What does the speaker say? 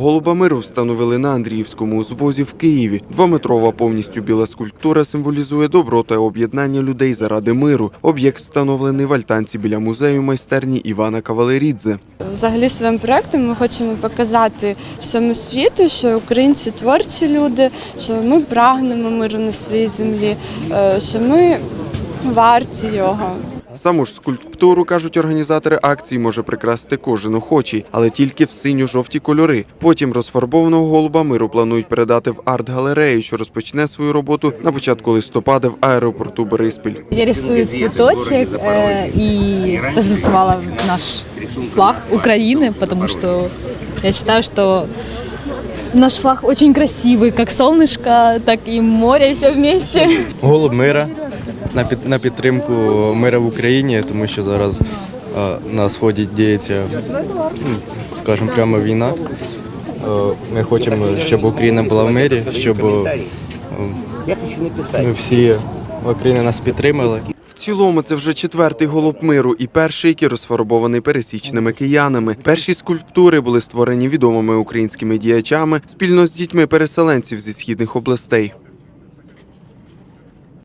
Голуба миру встановили на Андріївському узвозі в Києві. Двометрова повністю біла скульптура символізує добро та об'єднання людей заради миру. Об'єкт встановлений в альтанці біля музею майстерні Івана Кавалерідзе. Взагалі своїм проектом ми хочемо показати всьому світу, що українці творчі люди, що ми прагнемо миру на своїй землі, е, що ми варті його. Саму ж скульптуру, кажуть організатори акції, може прикрасити кожен охочий, але тільки в синьо-жовті кольори. Потім розфарбованого голуба миру планують передати в арт-галерею, що розпочне свою роботу на початку листопада в аеропорту Бориспіль. Я рисую цветочек э, и разрисовала наш флаг Украины, потому что я считаю, что наш флаг очень красивый, как солнышко, так и море, все вместе. голуб мира на під на підтримку мира в Україні, тому що зараз е, на сході діється, ну, скажімо, прямо війна. Е, Ми хочемо, щоб Україна була в мирі, щоб е, всі Україна нас підтримали. В цілому це вже четвертий голуб миру і перший, який розфарбований пересічними киянами. Перші скульптури були створені відомими українськими діячами спільно з дітьми переселенців зі східних областей.